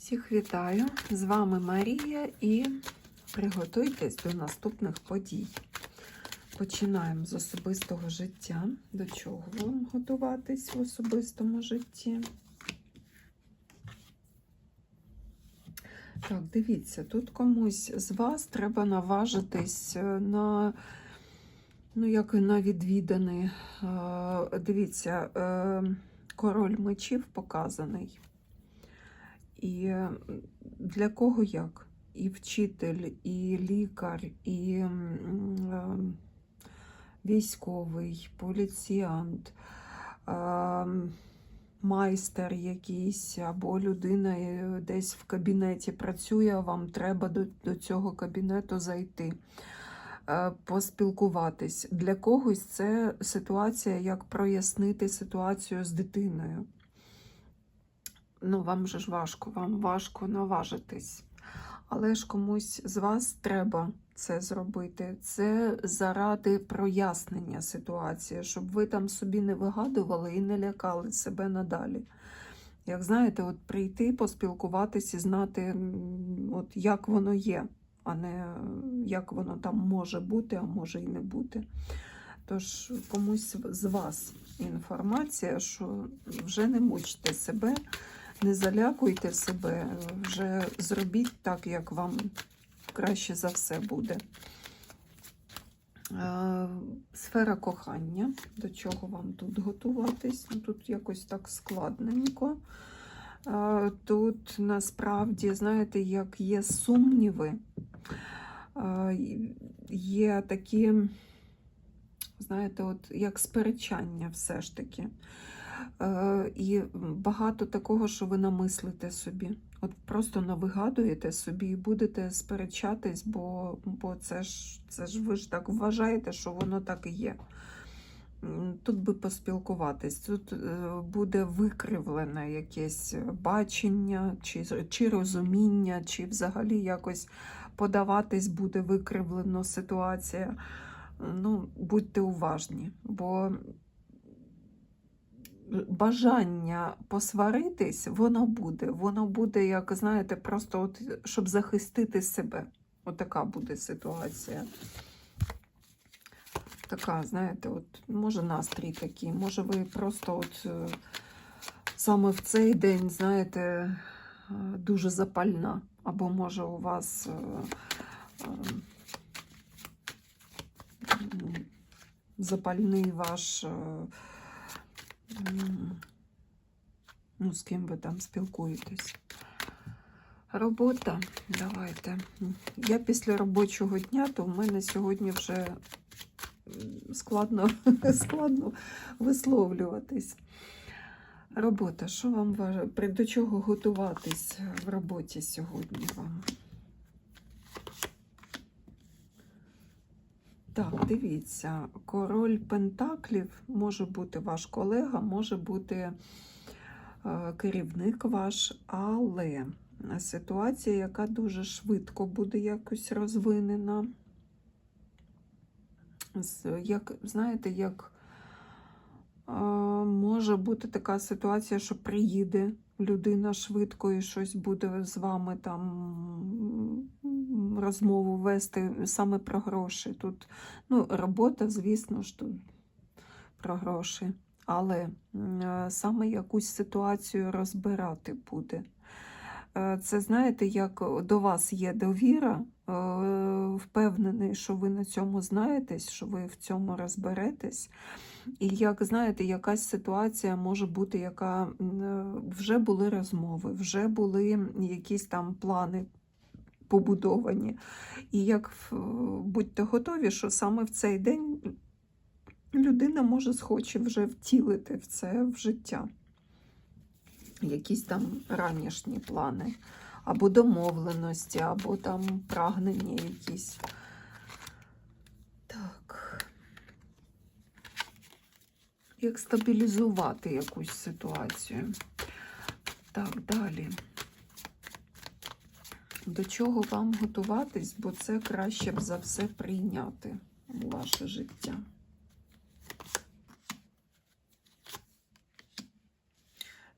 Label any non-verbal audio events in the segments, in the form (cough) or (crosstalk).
Всіх вітаю! З вами Марія і приготуйтесь до наступних подій. Починаємо з особистого життя. До чого вам готуватись в особистому житті? Так, дивіться, тут комусь з вас треба наважитись е, на, ну, як і на відвіданий. Е, Дивіться, е, король мечів показаний. І для кого як? І вчитель, і лікар, і військовий, поліціянт, майстер якийсь, або людина е, десь в кабінеті працює, а вам треба до, до цього кабінету зайти, е, поспілкуватись. Для когось це ситуація, як прояснити ситуацію з дитиною ну, вам же ж важко, вам важко наважитись. Але ж комусь з вас треба це зробити. Це заради прояснення ситуації, щоб ви там собі не вигадували і не лякали себе надалі. Як знаєте, от прийти, поспілкуватись і знати, от як воно є, а не як воно там може бути, а може і не бути. Тож комусь з вас інформація, що вже не мучте себе, не залякуйте себе, вже зробіть так, як вам краще за все буде. Сфера кохання, до чого вам тут готуватись? Ну, Тут якось так складненько. Тут насправді, знаєте, як є сумніви, є такі, знаєте, от як сперечання все ж таки. Е, І багато такого, що ви намислите собі. От просто навигадуєте собі і будете сперечатись, бо, бо це ж це ж ви ж так вважаєте, що воно так і є. Тут би поспілкуватись, тут е, буде викривлене якесь бачення, чи, чи розуміння, чи взагалі якось подаватись буде викривлено ситуація. Ну, будьте уважні, бо бажання посваритись, воно буде. Воно буде, як знаєте, просто от, щоб захистити себе. Отака буде ситуація. Така, знаєте, от, може настрій такий, може ви просто от е, саме в цей день, знаєте, е, дуже запальна. Або може у вас е, запальний ваш. Ну, з ким ви там спілкуєтесь. Робота, давайте. Я після робочого дня, то в мене сьогодні вже складно, (laughs) складно висловлюватись. Робота, що вам до чого готуватись в роботі сьогодні вам? Так, дивіться, король Пентаклів може бути ваш колега, може бути е, керівник ваш, але ситуація, яка дуже швидко буде якось розвинена. Як, знаєте, як е, може бути така ситуація, що приїде людина швидко і щось буде з вами там розмову вести саме про гроші. Тут ну, робота, звісно ж, тут про гроші, але саме якусь ситуацію розбирати буде. Е, Це знаєте, як до вас є довіра, е, впевнений, що ви на цьому знаєтесь, що ви в цьому розберетесь. І як знаєте, якась ситуація може бути, яка е, вже були розмови, вже були якісь там плани побудовані. І як будьте готові, що саме в цей день людина може схоче вже втілити в це в життя. Якісь там ранішні плани, або домовленості, або там прагнення якісь. Так. Як стабілізувати якусь ситуацію. Так, далі. До чого вам готуватись, бо це краще б за все прийняти у ваше життя.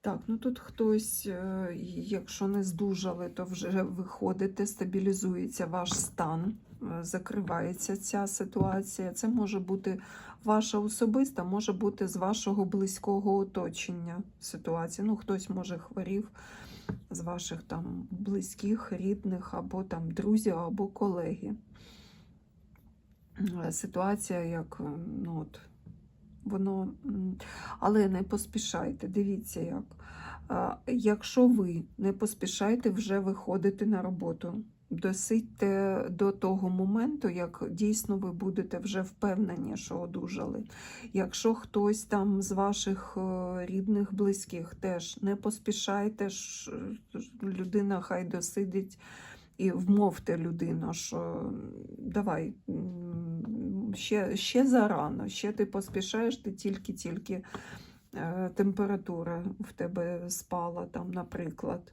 Так, ну тут хтось, е, якщо не здужали, то вже виходите, стабілізується ваш стан, е, закривається ця ситуація. Це може бути ваша особиста, може бути з вашого близького оточення ситуація. Ну, хтось може хворів з ваших там близьких, рідних, або там друзів, або колеги. Е, Ситуація, як е, ну от, воно. Але не поспішайте, дивіться як. Якщо ви не поспішаєте вже виходити на роботу, досидьте до того моменту, як дійсно ви будете вже впевнені, що одужали. Якщо хтось там з ваших е, рідних, близьких теж не поспішайте, людина хай досидить і вмовте людину, що давай ще, ще зарано, ще ти поспішаєш, ти тільки-тільки е, температура в тебе спала, там, наприклад.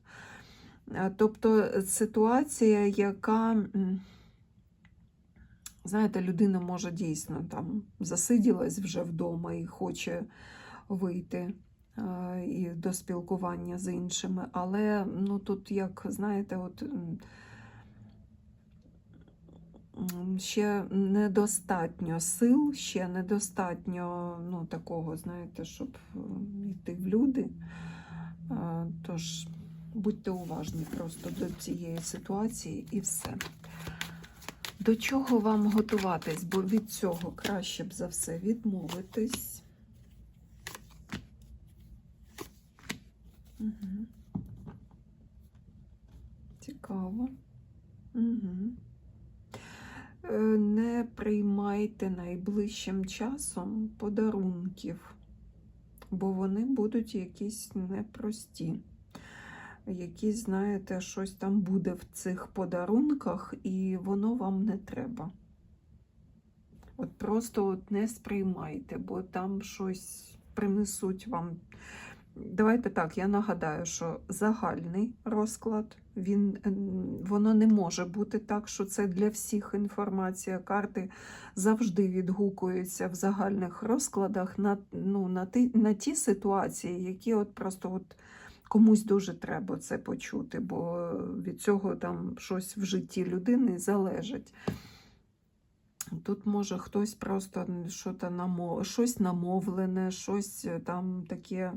Е, Тобто ситуація, яка, знаєте, людина може дійсно там засиділась вже вдома і хоче вийти е, і до спілкування з іншими, але ну, тут, як знаєте, от. Ще недостатньо сил, ще недостатньо ну, такого, знаєте, щоб йти в люди. Е, Тож будьте уважні просто до цієї ситуації і все. До чого вам готуватись? Бо від цього краще б за все відмовитись. Угу. Цікаво. Угу. Не приймайте найближчим часом подарунків, бо вони будуть якісь непрості. Якісь, знаєте, щось там буде в цих подарунках, і воно вам не треба. От просто от не сприймайте, бо там щось принесуть вам. Давайте так, я нагадаю, що загальний розклад, він, воно не може бути так, що це для всіх інформація. Карти завжди відгукуються в загальних розкладах на, ну, на, ті, на ті ситуації, які от просто от комусь дуже треба це почути, бо від цього там щось в житті людини залежить. Тут може хтось просто щось намовлене, щось е, там таке,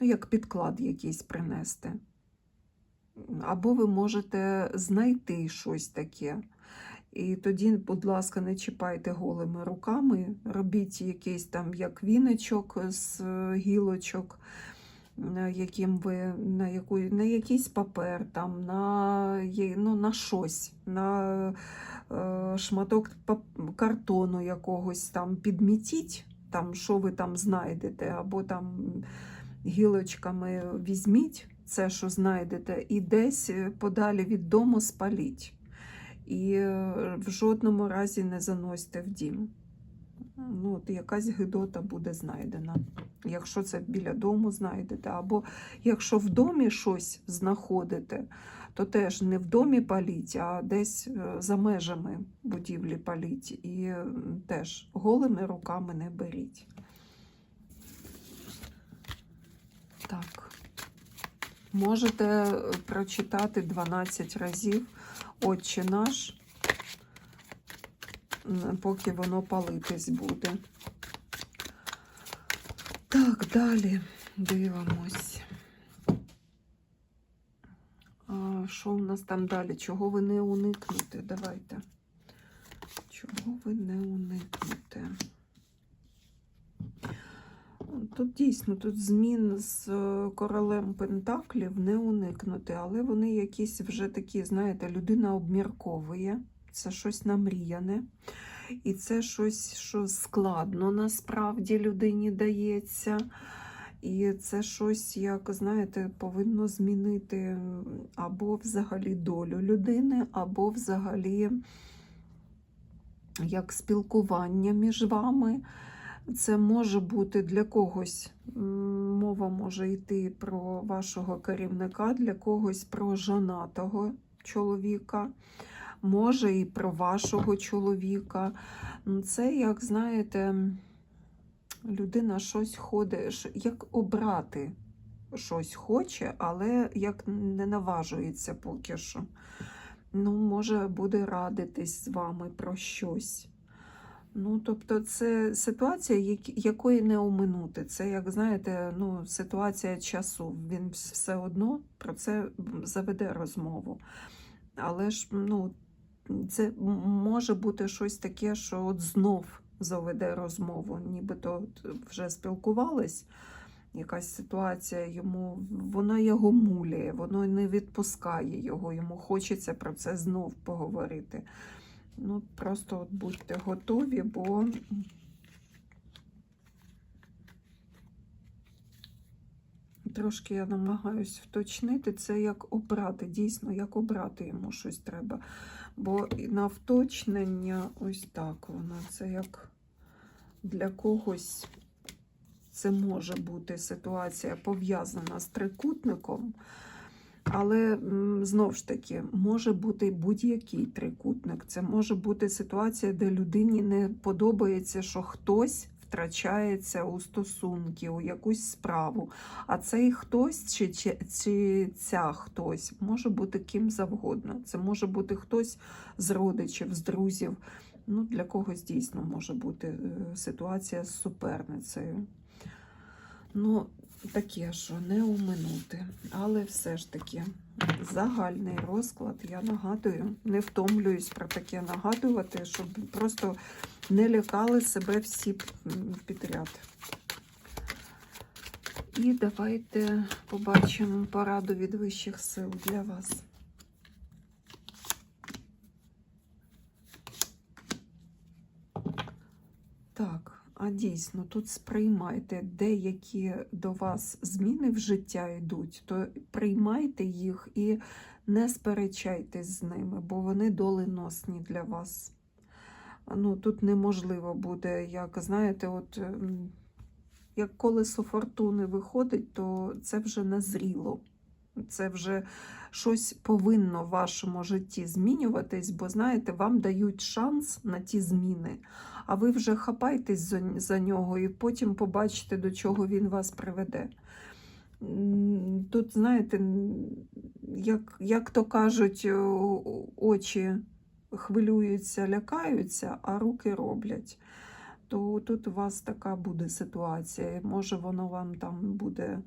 ну, як підклад якийсь принести. Або ви можете знайти щось таке. І тоді, будь ласка, не чіпайте голими руками, робіть якийсь там як віночок з е, гілочок, яким ви на, яку, на якийсь папер, там, на, ну, на щось, на е, шматок картону якогось там підмітіть, там, що ви там знайдете, або там гілочками візьміть це, що знайдете, і десь подалі від дому спаліть. І е, в жодному разі не заносьте в дім. Ну, от якась гидота буде знайдена. Якщо це біля дому знайдете, або якщо в домі щось знаходите, то теж не в домі паліть, а десь е, за межами будівлі паліть. І теж голими руками не беріть. Так. Можете е, прочитати 12 разів Отче наш, поки воно палитись буде. Так, далі дивимось. Що у нас там далі? Чого ви не уникнете? Давайте. Чого ви не уникнете? Тут дійсно тут змін з е, королем Пентаклів не уникнути, але вони якісь вже такі, знаєте, людина обмірковує, це щось намріяне, і це щось, що складно насправді людині дається. І це щось, як знаєте, повинно змінити або взагалі долю людини, або взагалі як спілкування між вами. Це може бути для когось, мова може йти про вашого керівника, для когось про жонатого чоловіка, може і про вашого чоловіка. Це, як знаєте, людина щось ходить, як обрати. щось хоче, але як не наважується поки що. Ну, може, буде радитись з вами про щось. Ну, тобто, це ситуація, якої не оминути. Це, як знаєте, ну, ситуація часу. Він все одно про це заведе розмову. Але ж ну, це може бути щось таке, що от знов заведе розмову. Нібито вже спілкувались, якась ситуація йому, вона його муляє, воно не відпускає його, йому хочеться про це знов поговорити. Ну, просто от будьте готові, бо трошки я намагаюсь вточнити це як обрати, дійсно, як обрати йому щось треба. Бо на вточнення ось так воно. Це як для когось це може бути ситуація пов'язана з трикутником. Але м, знов ж таки, може бути будь-який трикутник. Це може бути ситуація, де людині не подобається, що хтось втрачається у стосунки, у якусь справу. А цей хтось чи, чи, чи ця хтось може бути ким завгодно. Це може бути хтось з родичів, з друзів. Ну, для когось дійсно може бути е, ситуація з суперницею. Ну, таке, що не оминути. Але все ж таки загальний розклад, я нагадую, не втомлююсь про таке нагадувати, щоб просто не лякали себе всі підряд. І давайте побачимо пораду від вищих сил для вас. Так, дійсно, тут сприймайте деякі до вас зміни в життя йдуть, то приймайте їх і не сперечайтесь з ними, бо вони доленосні для вас. Ну, тут неможливо буде, як знаєте, от як колесо фортуни виходить, то це вже назріло. Це вже щось повинно в вашому житті змінюватись, бо знаєте, вам дають шанс на ті зміни, а ви вже хапайтесь за, нього і потім побачите, до чого він вас приведе. Тут, знаєте, як, як то кажуть, очі хвилюються, лякаються, а руки роблять. То тут у вас така буде ситуація. Може, воно вам там буде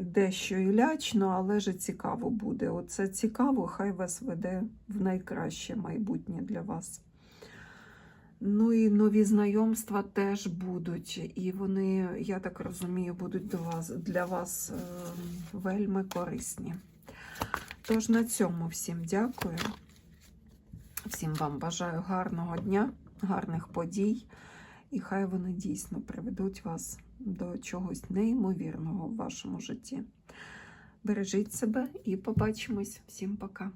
дещо і лячно, але ж цікаво буде. Оце цікаво, хай вас веде в найкраще майбутнє для вас. Ну і нові знайомства теж будуть, і вони, я так розумію, будуть до вас, для вас е, вельми корисні. Тож на цьому всім дякую. Всім вам бажаю гарного дня, гарних подій, і хай вони дійсно приведуть вас до чогось неймовірного в вашому житті. Бережіть себе і побачимось. Всім пока.